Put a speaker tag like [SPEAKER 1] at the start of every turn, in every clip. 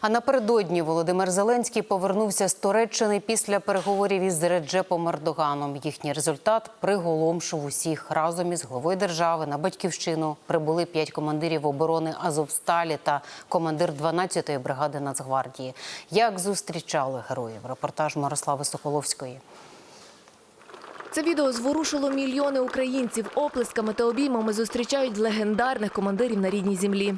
[SPEAKER 1] А напередодні Володимир Зеленський повернувся з Туреччини після переговорів із Реджепом Ердоганом. Їхній результат приголомшив усіх разом із главою держави на батьківщину. Прибули п'ять командирів оборони Азовсталі та командир 12-ї бригади Нацгвардії. Як зустрічали героїв? Репортаж Мирослави Соколовської.
[SPEAKER 2] Це відео зворушило мільйони українців. Оплесками та обіймами зустрічають легендарних командирів на рідній землі.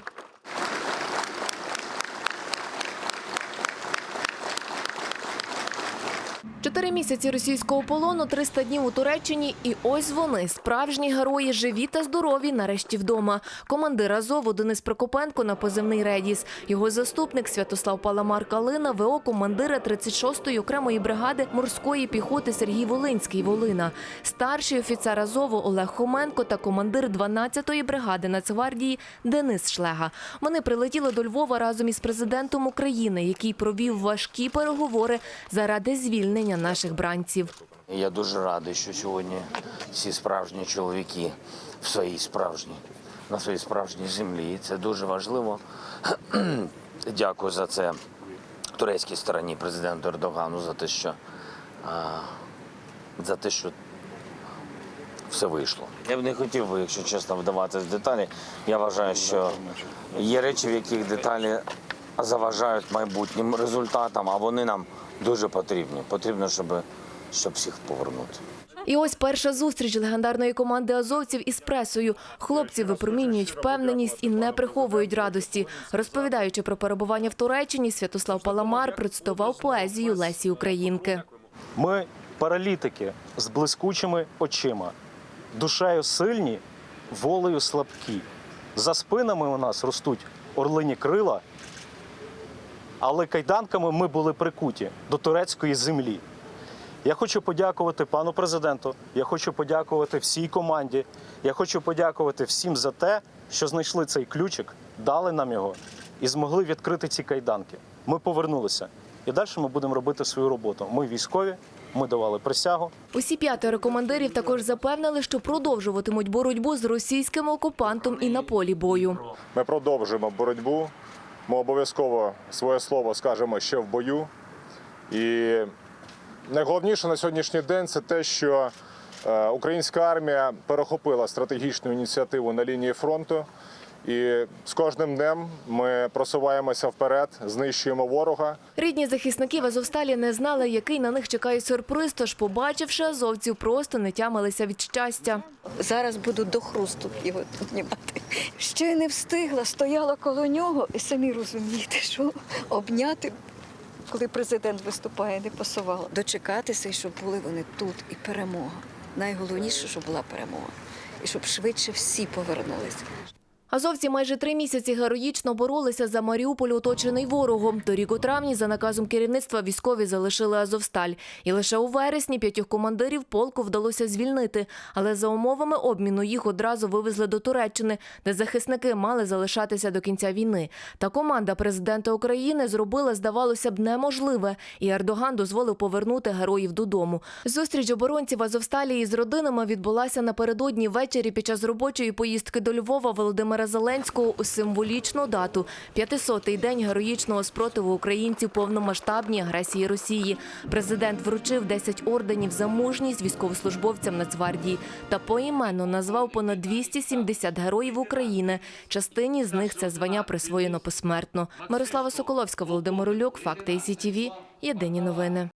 [SPEAKER 2] Чотири місяці російського полону, 300 днів у Туреччині, і ось вони, справжні герої, живі та здорові, нарешті вдома. Командир Азову Денис Прокопенко на позивний Редіс. Його заступник Святослав Паламар Калина, ВО командира 36-ї окремої бригади морської піхоти Сергій Волинський Волина. Старший офіцер Азову Олег Хоменко та командир 12-ї бригади Нацгвардії Денис Шлега. Вони прилетіли до Львова разом із президентом України, який провів важкі переговори заради звільнення наших бранців.
[SPEAKER 3] Я дуже радий, що сьогодні всі справжні чоловіки в своїй справжній, на своїй справжній землі. І Це дуже важливо. Дякую за це турецькій стороні президенту Ердогану за те, що за те, що все вийшло. Я б не хотів би, якщо чесно, вдаватися в деталі. Я вважаю, що є речі, в яких деталі заважають майбутнім результатам, а вони нам дуже потрібні. Потрібно, щоб, щоб всіх повернути.
[SPEAKER 2] І ось перша зустріч легендарної команди азовців із пресою. Хлопці випромінюють впевненість і не приховують радості. Розповідаючи про перебування в Туреччині, Святослав Паламар процитував поезію Лесі Українки.
[SPEAKER 4] Ми паралітики з блискучими очима, душею сильні, волею слабкі. За спинами у нас ростуть орлині крила, але кайданками ми були прикуті до турецької землі. Я хочу подякувати пану президенту. Я хочу подякувати всій команді. Я хочу подякувати всім за те, що знайшли цей ключик, дали нам його і змогли відкрити ці кайданки. Ми повернулися. І далі ми будемо робити свою роботу. Ми військові, ми давали присягу.
[SPEAKER 2] Усі п'ятеро командирів також запевнили, що продовжуватимуть боротьбу з російським окупантом і на полі бою.
[SPEAKER 5] Ми продовжуємо боротьбу. Ми обов'язково своє слово скажемо ще в бою. І найголовніше на сьогоднішній день це те, що е, українська армія перехопила стратегічну ініціативу на лінії фронту. І з кожним днем ми просуваємося вперед, знищуємо ворога.
[SPEAKER 2] Рідні захисники в Азовсталі не знали, який на них чекає сюрприз, тож, побачивши азовців, просто не тямилися від щастя.
[SPEAKER 6] Зараз буду до хрусту його піднімати. Ще й не встигла, стояла коло нього, і самі розумієте, що обняти, коли президент виступає, не пасувала. Дочекатися, і щоб були вони тут, і перемога. Найголовніше, щоб була перемога. І щоб швидше всі повернулися.
[SPEAKER 2] Азовці майже три місяці героїчно боролися за Маріуполь, оточений ворогом. Торік у травні, за наказом керівництва, військові залишили Азовсталь. І лише у вересні п'ятьох командирів полку вдалося звільнити. Але за умовами обміну їх одразу вивезли до Туреччини, де захисники мали залишатися до кінця війни. Та команда президента України зробила, здавалося б, неможливе. І Ердоган дозволив повернути героїв додому. Зустріч оборонців Азовсталі із родинами відбулася напередодні ввечері під час робочої поїздки до Львова Володимира Зеленського у символічну дату – 500-й день героїчного спротиву українців повномасштабній агресії Росії. Президент вручив 10 орденів за мужність військовослужбовцям Нацгвардії та поіменно назвав понад 270 героїв України. Частині з них це звання присвоєно посмертно. Мирослава Соколовська, Володимир Ульок, Факти ІСІТІВІ. Єдині новини.